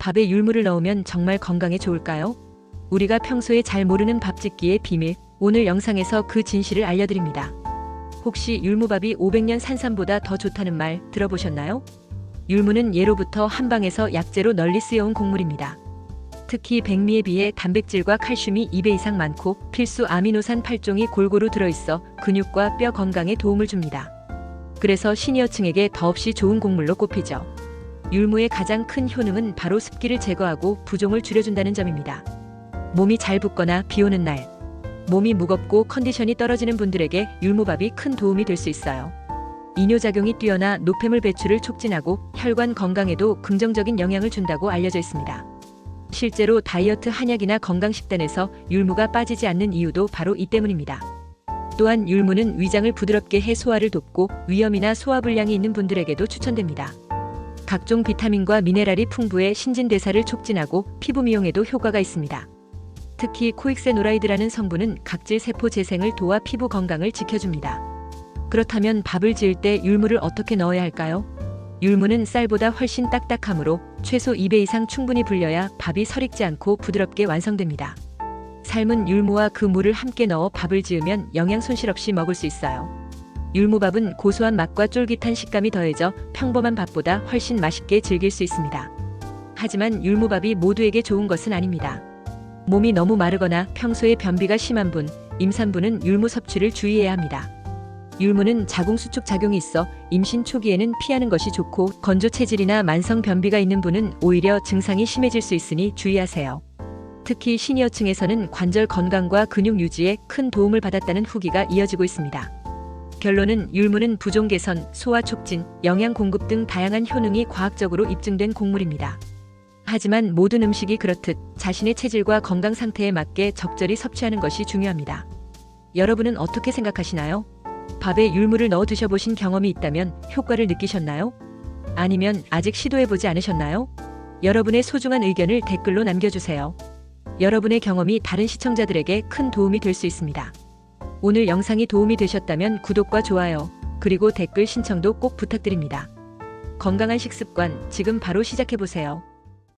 밥에 율무를 넣으면 정말 건강에 좋을까요? 우리가 평소에 잘 모르는 밥 짓기의 비밀, 오늘 영상에서 그 진실을 알려드립니다. 혹시 율무밥이 500년 산삼보다 더 좋다는 말 들어보셨나요? 율무는 예로부터 한방에서 약재로 널리 쓰여온 곡물입니다. 특히 백미에 비해 단백질과 칼슘이 2배 이상 많고 필수 아미노산 8종이 골고루 들어있어 근육과 뼈 건강에 도움을 줍니다. 그래서 시니어층에게 더없이 좋은 곡물로 꼽히죠. 율무의 가장 큰 효능은 바로 습기를 제거하고 부종을 줄여준다는 점입니다. 몸이 잘 붓거나 비 오는 날, 몸이 무겁고 컨디션이 떨어지는 분들에게 율무밥이 큰 도움이 될 수 있어요. 이뇨작용이 뛰어나 노폐물 배출을 촉진하고 혈관 건강에도 긍정적인 영향을 준다고 알려져 있습니다. 실제로 다이어트 한약이나 건강식단에서 율무가 빠지지 않는 이유도 바로 이 때문입니다. 또한 율무는 위장을 부드럽게 해 소화를 돕고 위염이나 소화불량이 있는 분들에게도 추천됩니다. 각종 비타민과 미네랄이 풍부해 신진대사를 촉진하고 피부 미용에도 효과가 있습니다. 특히 코익세노라이드라는 성분은 각질 세포 재생을 도와 피부 건강을 지켜줍니다. 그렇다면 밥을 지을 때 율무를 어떻게 넣어야 할까요? 율무는 쌀보다 훨씬 딱딱하므로 최소 2배 이상 충분히 불려야 밥이 설익지 않고 부드럽게 완성됩니다. 삶은 율무와 그 물을 함께 넣어 밥을 지으면 영양 손실 없이 먹을 수 있어요. 율무밥은 고소한 맛과 쫄깃한 식감이 더해져 평범한 밥보다 훨씬 맛있게 즐길 수 있습니다. 하지만 율무밥이 모두에게 좋은 것은 아닙니다. 몸이 너무 마르거나 평소에 변비가 심한 분, 임산부는 율무 섭취를 주의해야 합니다. 율무는 자궁수축 작용이 있어 임신 초기에는 피하는 것이 좋고 건조 체질이나 만성 변비가 있는 분은 오히려 증상이 심해질 수 있으니 주의하세요. 특히 시니어층에서는 관절 건강과 근육 유지에 큰 도움을 받았다는 후기가 이어지고 있습니다. 결론은 율무는 부종 개선, 소화 촉진, 영양 공급 등 다양한 효능이 과학적으로 입증된 곡물입니다. 하지만 모든 음식이 그렇듯 자신의 체질과 건강 상태에 맞게 적절히 섭취하는 것이 중요합니다. 여러분은 어떻게 생각하시나요? 밥에 율무를 넣어 드셔보신 경험이 있다면 효과를 느끼셨나요? 아니면 아직 시도해보지 않으셨나요? 여러분의 소중한 의견을 댓글로 남겨주세요. 여러분의 경험이 다른 시청자들에게 큰 도움이 될 수 있습니다. 오늘 영상이 도움이 되셨다면 구독과 좋아요, 그리고 댓글 신청도 꼭 부탁드립니다. 건강한 식습관 지금 바로 시작해보세요.